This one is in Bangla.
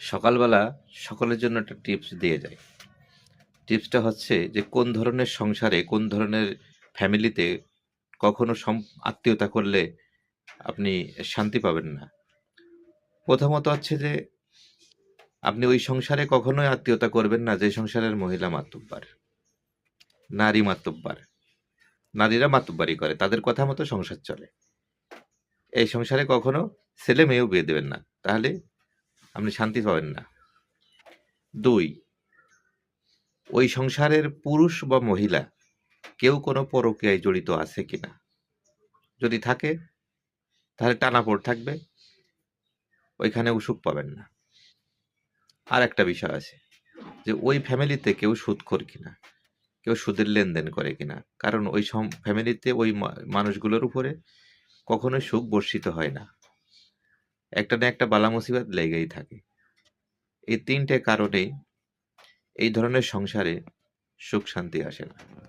সকালবেলা সকলের জন্য একটা টিপস দিয়ে যায় টিপসটা হচ্ছে যে কোন ধরনের সংসারে, কোন ধরনের ফ্যামিলিতে কখনো আত্মীয়তা করলে আপনি শান্তি পাবেন না। প্রথমত হচ্ছে যে আপনি ওই সংসারে কখনোই আত্মীয়তা করবেন না যে সংসারের মহিলা মাতুব্বার। নারী মাতুব্বার। নারীরা মাতুব্বারি করে, তাদের কথা মতো সংসার চলে। এই সংসারে কখনো ছেলে মেয়েও বিয়ে দেবেন না। তাহলে আপনি শান্তি পাবেন না। দুই, ওই সংসারের পুরুষ বা মহিলা কেউ কোনো পরকীয়ায় জড়িত আছে কিনা? যদি থাকে, তাহলে টানাপোড় থাকবে, ওইখানে সুখ পাবেন না। আর একটা বিষয় আছে, যে ওই ফ্যামিলিতে কেউ সুদখোর কিনা, কেউ সুদের লেনদেন করে কিনা, কারণ ওই ফ্যামিলিতে ওই মানুষগুলোর উপরে কখনোই সুখ বর্ষিত হয় না। একটা না একটা বালা মুসিবত লেগেই থাকে। এই তিনটে কারণেই এই ধরনের সংসারে সুখ শান্তি আসে না।